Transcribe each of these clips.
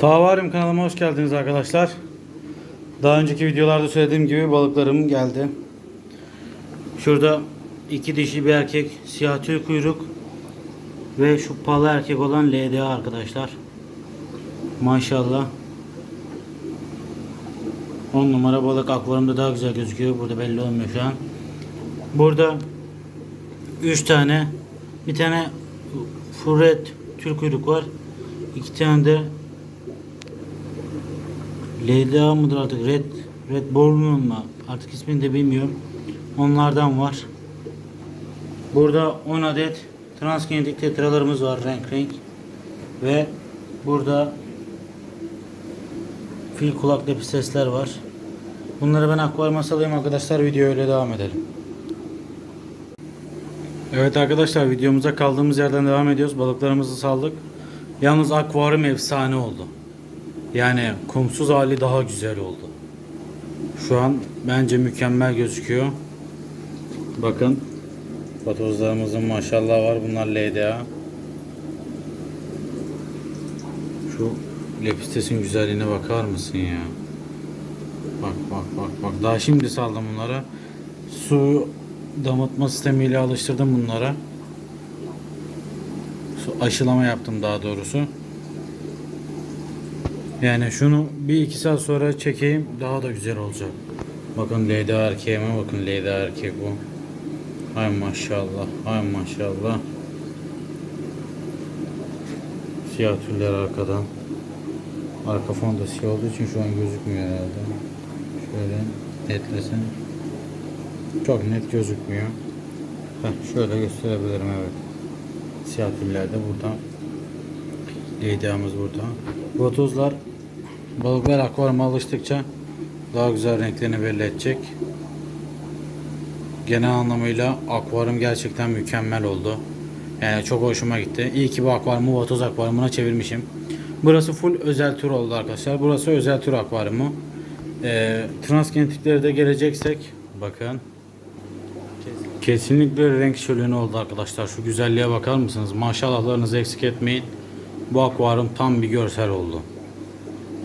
Tavarim kanalıma hoş geldiniz arkadaşlar. Daha önceki videolarda söylediğim gibi balıklarım geldi. Şurada iki dişi bir erkek siyah tüy kuyruk ve şu palı erkek olan LDA arkadaşlar. Maşallah. 10 numara balık akvaryumda daha güzel gözüküyor. Burada belli olmuyor şu an. Burada 3 tane bir tane furret tül kuyruk var. İki tane de LDA mıdır artık Red Red Bornum mu artık ismini de bilmiyorum. Onlardan var. Burada 10 adet transgenetik tetralarımız var renk renk. Ve burada fil kulak lepisesler var. Bunları ben akvaryuma salayım arkadaşlar. Video öyle devam edelim. Evet arkadaşlar videomuza kaldığımız yerden devam ediyoruz. Balıklarımızı saldık. Yalnız akvaryum efsane oldu. Yani kumsuz hali daha güzel oldu. Şu an bence mükemmel gözüküyor. Bakın patozlarımızın maşallah var. Bunlar LDA. Şu lepistesin güzelliğine bakar mısın ya? Bak bak bak bak. Daha şimdi saldım bunlara. Su damıtma sistemiyle alıştırdım bunlara. Su aşılama yaptım daha doğrusu. Yani şunu bir iki saat sonra çekeyim daha da güzel olacak. Bakın LDA erkeğime bakın LDA erkek bu. Hay maşallah, hay maşallah. Siyah tüller arkadan. Arka fon da siyah olduğu için şu an gözükmüyor herhalde. Şöyle netlesem. Çok net gözükmüyor. Heh, şöyle gösterebilirim evet. Siyah tüller de burada. LDA'mız burada. Vatozlar balıklar akvaryuma alıştıkça daha güzel renklerini belli edecek. Genel anlamıyla akvaryum gerçekten mükemmel oldu. Yani çok hoşuma gitti. İyi ki bu akvaryumu vatoz akvaryumuna çevirmişim. Burası full özel tur oldu arkadaşlar. Burası özel tur akvaryumu. Ee, transgenetiklere de geleceksek bakın. Kesinlikle renk şöleni oldu arkadaşlar. Şu güzelliğe bakar mısınız? Maşallahlarınızı eksik etmeyin. Bu akvaryum tam bir görsel oldu.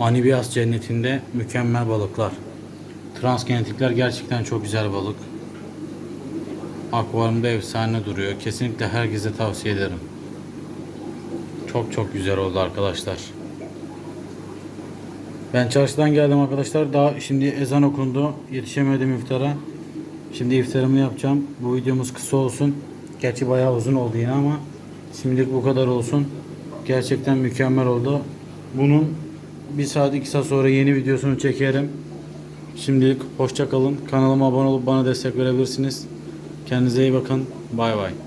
Anibias cennetinde mükemmel balıklar. Transgenetikler gerçekten çok güzel balık. Akvaryumda efsane duruyor. Kesinlikle herkese tavsiye ederim. Çok çok güzel oldu arkadaşlar. Ben çarşıdan geldim arkadaşlar. Daha şimdi ezan okundu. Yetişemedim iftara. Şimdi iftarımı yapacağım. Bu videomuz kısa olsun. Gerçi bayağı uzun oldu yine ama şimdilik bu kadar olsun. Gerçekten mükemmel oldu. Bunun bir saat iki saat sonra yeni videosunu çekerim. Şimdilik hoşça kalın. Kanalıma abone olup bana destek verebilirsiniz. Kendinize iyi bakın. Bay bay.